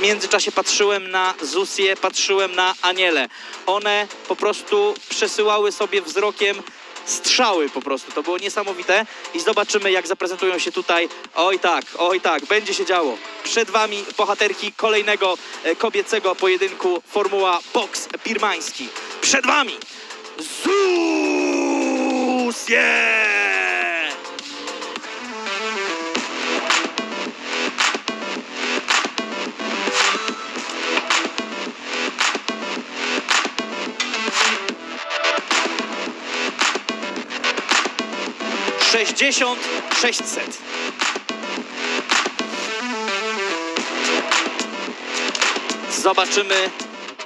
W międzyczasie patrzyłem na Zusie, patrzyłem na Aniele. One po prostu przesyłały sobie wzrokiem strzały po prostu. To było niesamowite i zobaczymy, jak zaprezentują się tutaj. Oj tak, oj tak, będzie się działo. Przed Wami bohaterki kolejnego e, kobiecego pojedynku Formuła Box Birmański. Przed Wami Zu! 60 600. Zobaczymy,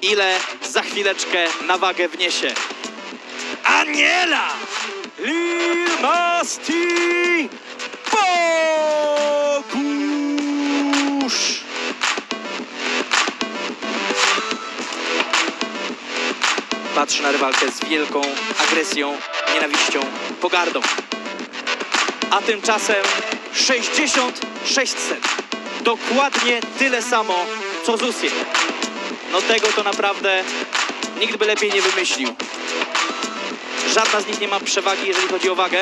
ile za chwileczkę na wagę wniesie. Aniela Limasti Bogusz! Patrzy na rywalkę z wielką agresją, nienawiścią, pogardą. A tymczasem 60 600. Dokładnie tyle samo, co Zusie. No tego to naprawdę nikt by lepiej nie wymyślił. Żadna z nich nie ma przewagi, jeżeli chodzi o wagę.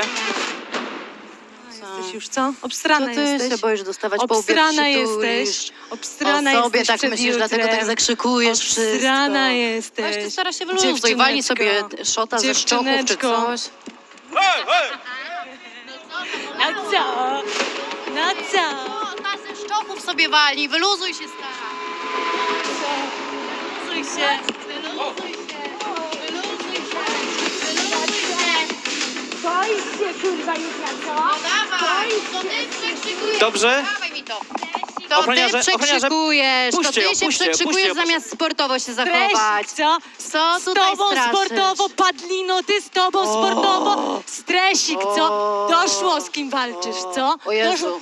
Jesteś już co? Co Obstrana ty jesteś. się boisz dostawać po łbie, Obstrana jesteś. Obstrana o sobie jesteś tak przed myślisz, dlatego jutrem. tak zakrzykujesz wszystko. Obstrana Weź jesteś. ty stara się wyluzuj, walnij sobie szota ze szczochów czy Dziewczyneczko. coś. Na co? Na co? Szota ze szczochów sobie walnij, wyluzuj się stara. Wyluzuj się. Wyluzuj się, wyluzuj się, wyluzuj się. Boisz się kurwa jutra, co? No dawaj, to ty przekrzykujesz. Dobrze? Dawaj mi to. To Ochroniarze- ty przekrzykujesz, to puśćcie ty ją, się puśćcie ją, przekrzykujesz ją, zamiast sportowo się zachować. Treść, co? Co Z tutaj tobą straszysz? sportowo, Padlino, ty z tobą sportowo. Stresik, co? Doszło z kim walczysz, co? O Jezu.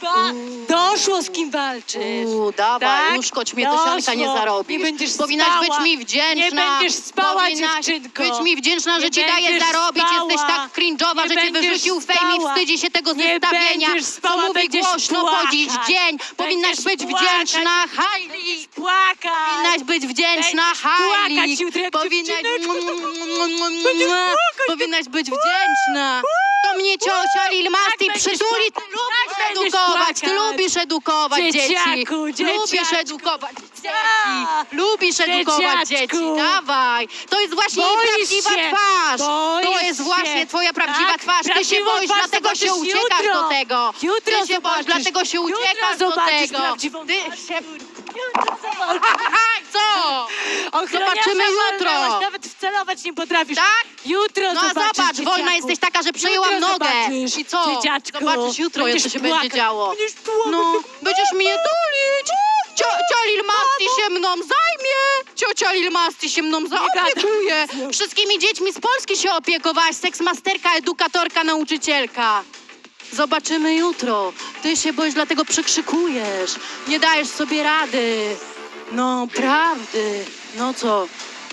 Doszło, z kim walczysz. Uuu, dawaj, Tak? uszkodź mnie, to sianka nie Doszło. zarobisz. Nie będziesz Powinnaś spała. być mi wdzięczna. Nie będziesz spała, Powinnaś dziewczynko. być mi wdzięczna, że Nie ci daję będziesz zarobić. spała. Jesteś tak cringe'owa, Nie że cię będziesz wyrzucił fame i spała. wstydzi się tego Nie zestawienia. będziesz spała, co mówi będziesz głośno płakać. chodzić dzień. Powinnaś Będziesz być płakać. wdzięczna, Hailey. Płakać. Powinnaś być wdzięczna, Będziesz płakać Hailey. Powinnaś... dziewczyneczko. Będziesz płakać. Powinnaś być wdzięczna. To mnie ciocia Lil Masti będziesz przytuli. Ty płakać. lubisz Tak będziesz edukować, ty płakać. lubisz edukować dzieci. Dzieciaku, Lubisz dzieciaczku. edukować dzieci. Tak. Lubisz edukować Dzieciaczku. dzieci. Dawaj. To jest właśnie jej Boisz prawdziwa się. twarz. To Boisz jest się. właśnie twoja prawdziwa Tak, twarz. Ty się prawdziwą boisz, twarz dlatego się zobaczysz uciekasz jutro. do tego. Jutro Ty się boisz, zobaczysz. dlatego się Jutro uciekasz do zobaczysz tego. prawdziwą Ty twarz. się... Co? Ochroniarza Zobaczymy jutro. walnęłaś, Nawet wcelować nie potrafisz. Tak? Jutro No a zobaczysz, zobacz, wolna dzieciaku. jesteś taka, że przejęłam Jutro nogę. zobaczysz, I co? dzieciaczku. Zobaczysz jutro, jak to Będziesz się płakać. będzie działo. Będziesz płakać. No, będziesz mnie tulić. Cio, cio Lil Masti się mną zajmie. Ciocia Lil Masti się mną zaopiekuje. Wszystkimi dziećmi z Polski się opiekowałaś. Seksmasterka, edukatorka, nauczycielka. Zobaczymy jutro. Ty się boisz, dlatego przekrzykujesz. Nie dajesz sobie rady. No, prawdy. No co?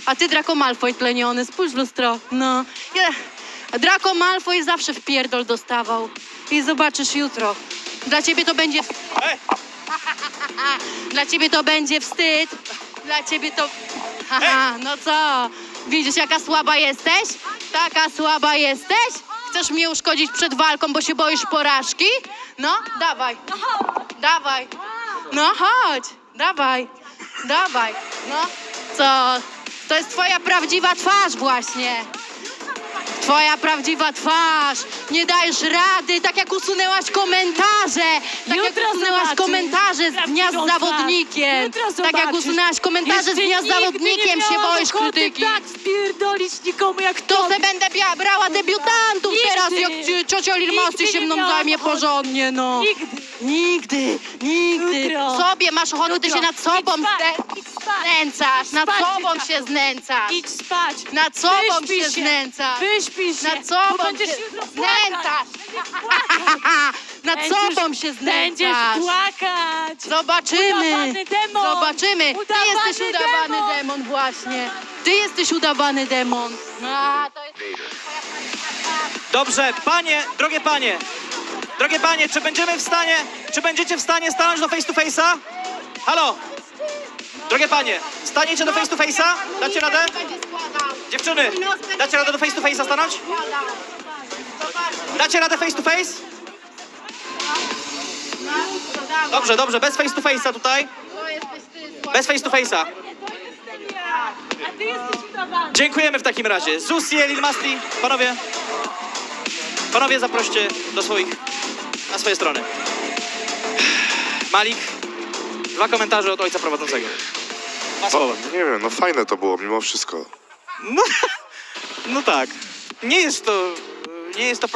A ty Draco Malfoy tleniony, spójrz w lustro. No. Je- Draco Malfoy zawsze w pierdol dostawał. I zobaczysz jutro. Dla ciebie to będzie... Ej, Dla ciebie to będzie wstyd. Dla ciebie to... Haha, no co? Widzisz, jaka słaba jesteś? Taka słaba jesteś? Chcesz mnie uszkodzić przed walką, bo się boisz porażki? No, dawaj. Dawaj. No chodź. Dawaj. Dawaj. No. Co? To jest twoja prawdziwa twarz właśnie. Twoja prawdziwa twarz. Nie dajesz rady, tak jak usunęłaś komentarze. Tak jak Jutro usunęłaś zobaczysz komentarze z dnia z prawdziwą zawodnikiem. twarz. Jutro Tak jak zobaczysz. usunęłaś komentarze z Jeszcze dnia z nigdy zawodnikiem nie się miałam boisz ochoty krytyki. tak spierdolić nikomu jak To tobie. se będę bia- brała debiutantów Nigdy. teraz, jak ci- ciocia Nigdy się nie mną miałam zajmie ochoty. porządnie, no. Nigdy. Nigdy, nigdy. Jutro. Sobie masz ochotę, ty Jutro. się nad sobą Idź spać, zde- idź spać. znęcasz, nad Spać, sobą dzieciaku. się znęcasz. Idź spać. Nad sobą Wyśpij się znęcasz. Wyśpij się. Nad sobą bo będziesz się jutro znęcasz. płakać. Będziesz płakać. Nad Będziesz- sobą się Będziesz znęcasz. płakać. Zobaczymy. Udawany demon. Zobaczymy. Ty Udawany jesteś udawany demon. demon właśnie. Ty jesteś udawany demon. A, to jest... Dobrze, panie, drogie panie, drogie panie, czy będziemy w stanie, czy będziecie w stanie stanąć do face to face'a? Halo, Drogie panie, staniecie do face to face'a? Dacie radę? Dziewczyny, dacie radę do face to face'a stanąć? Dacie radę face to face? No. Dobrze, dobrze, bez face to face'a tutaj. Składał. Bez face to face'a. Dziękujemy w takim razie. Zusie, Lil Masti, panowie. Panowie zaproście do swoich, na swoje strony. Malik, dwa komentarze od ojca prowadzącego. Dwa słowa. nie wiem, no fajne to było mimo wszystko. No, no tak. Nie jest to, nie jest to program